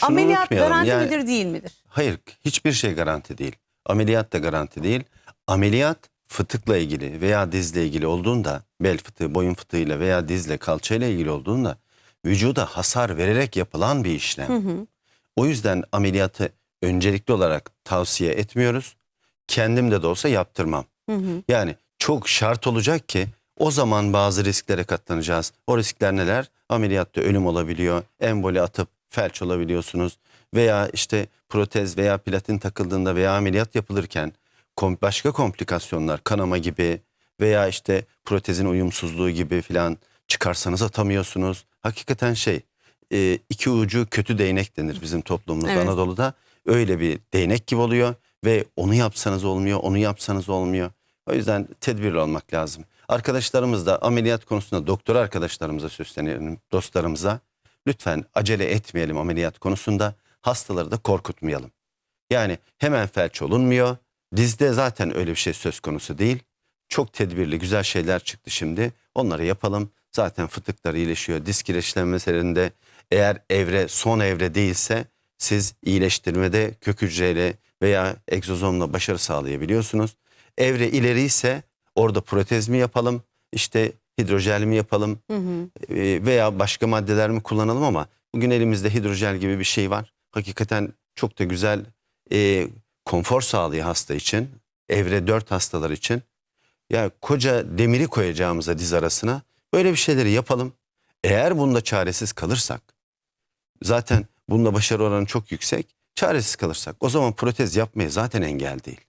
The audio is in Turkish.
Şunu Ameliyat unutmayalım, garanti yani- midir değil midir? Hayır, hiçbir şey garanti değil. Ameliyat da garanti değil. Ameliyat fıtıkla ilgili veya dizle ilgili olduğunda, bel fıtığı, boyun fıtığıyla veya dizle, kalçayla ilgili olduğunda vücuda hasar vererek yapılan bir işlem. Hı hı. O yüzden ameliyatı öncelikli olarak tavsiye etmiyoruz. Kendim de de olsa yaptırmam. Hı hı. Yani çok şart olacak ki o zaman bazı risklere katlanacağız. O riskler neler? Ameliyatta ölüm olabiliyor, emboli atıp felç olabiliyorsunuz veya işte protez veya platin takıldığında veya ameliyat yapılırken kom- başka komplikasyonlar, kanama gibi veya işte protezin uyumsuzluğu gibi filan çıkarsanız atamıyorsunuz. Hakikaten şey e, iki ucu kötü değnek denir bizim toplumumuzda Evet. Anadolu'da. Öyle bir değnek gibi oluyor ve onu yapsanız olmuyor, onu yapsanız olmuyor. O yüzden tedbirli olmak lazım. Arkadaşlarımız da ameliyat konusunda doktor arkadaşlarımıza seslenelim, dostlarımıza. Lütfen acele etmeyelim ameliyat konusunda. Hastaları da korkutmayalım. Yani hemen felç olunmuyor. Dizde zaten öyle bir şey söz konusu değil. Çok tedbirli güzel şeyler çıktı şimdi. Onları yapalım. Zaten fıtıklar iyileşiyor. Diz kireçlenmelerinde eğer evre son evre değilse siz iyileştirmede kök hücreyle veya egzozomla başarı sağlayabiliyorsunuz. Evre ileri ise orada protez mi yapalım, işte hidrojel mi yapalım Hı hı. e, veya başka maddeler mi kullanalım ama bugün elimizde hidrojel gibi bir şey var. Hakikaten çok da güzel e, konfor sağlıyor hasta için. Evre 4 hastalar için. Ya koca demiri koyacağımıza diz arasına böyle bir şeyleri yapalım. Eğer bunda çaresiz kalırsak zaten bunda başarı oranı çok yüksek. Çaresiz kalırsak o zaman protez yapmaya zaten engel değil.